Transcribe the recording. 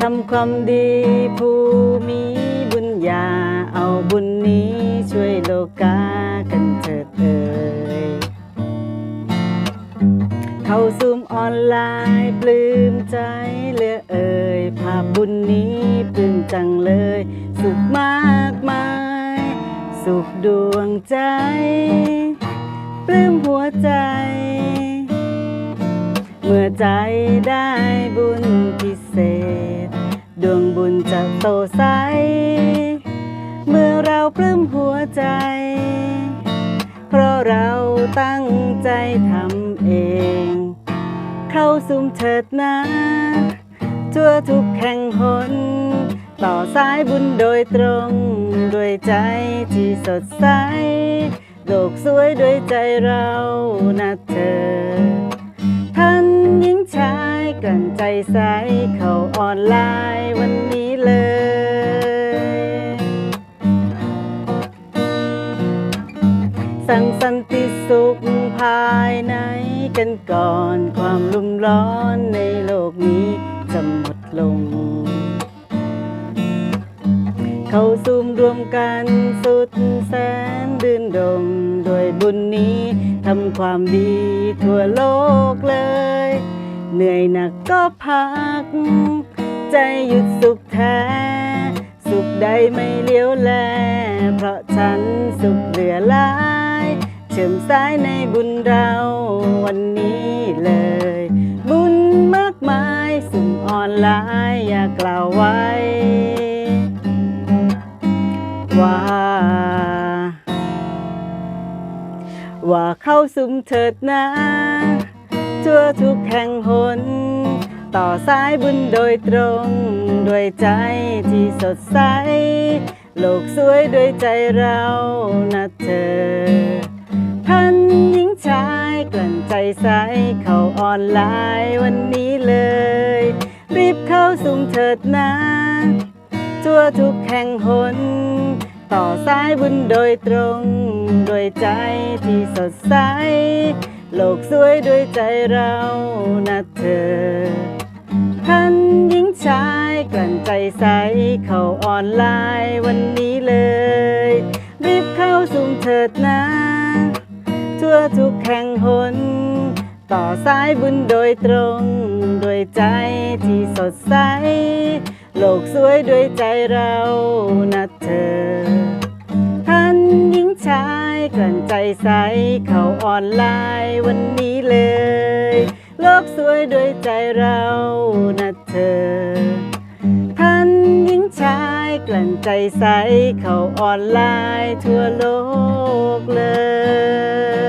ทำความดีผู้มีบุญญา เอาบุญนี้ช่วยโลกากันเถิดเอ่ยเข้าซูมออนไลน์ปลื้มใจเลือเอ่ยภาพบุญนี้ปลื้มจังเลย สุขมากมาย สุขดวงใจ ปลื้มหัวใจ เมื่อใจได้บุญพิเศษ ดวงบุญจะโตใส เมื่อเราปลื้มหัวใจ เพราะเราตั้งใจทำเอง เข้าสุมเถิดนะ ทั่วทุกแห่งหน ต่อสายบุญโดยตรง ด้วยใจที่สดใส โลกสวยด้วยใจเรานะเธอท่านหญิงชายกันใจใสเข้าออนไลน์ สั่งสันติสุขภายในกันก่อนความลุ่มร้อนในโลกนี้จะหมดลง เข้าซูมรวมกันสุดแสนดื่นดมโดวยบุญนี้ทำความดีทั่วโลกเลย เหนื่อยหนักก็พัก ใจหยุดสุขแท้สุขใดไม่เลี้ยวแล เพราะฉันสุขเหลือหลา ชื่อมสายในบุญเราวันนี้เลย บุญมากมายสุ่มออนไลน์อย่ากล่าวไว้ ว่า ว่าเข้าสุมเถิดนะทั่วทุกแห่งหน ต่อสายบุญโดยตรง ด้วยใจที่สดใส โลกสวยด้วยใจเรานะเธอ ใจใสเข้าออนไลน์วันนี้เลย รีบเข้าสุมเถิดนะทั่วทุกแห่งหน ต่อสายบุญโดยตรงด้วยใจที่สดใส โลกสวยด้วยใจเรานะเธอ ท่านหญิงชายกลั่นใจใสเข้าออนไลน์วันนี้เลย รีบเข้าสุ่มเถิดนะ ทั่วทุกแห่งหน ต่อสายบุญโดยตรงด้วยใจที่สดใส โลกสวยด้วยใจเรานะเธอ ท่านหญิงชายกลั่นใจใสเข้าออนไลน์วันนี้เลย โลกสวยด้วยใจเรานะเธอ ท่านหญิงชายกลั่นใจใสเข้าออนไลน์ทั่วโลกเลย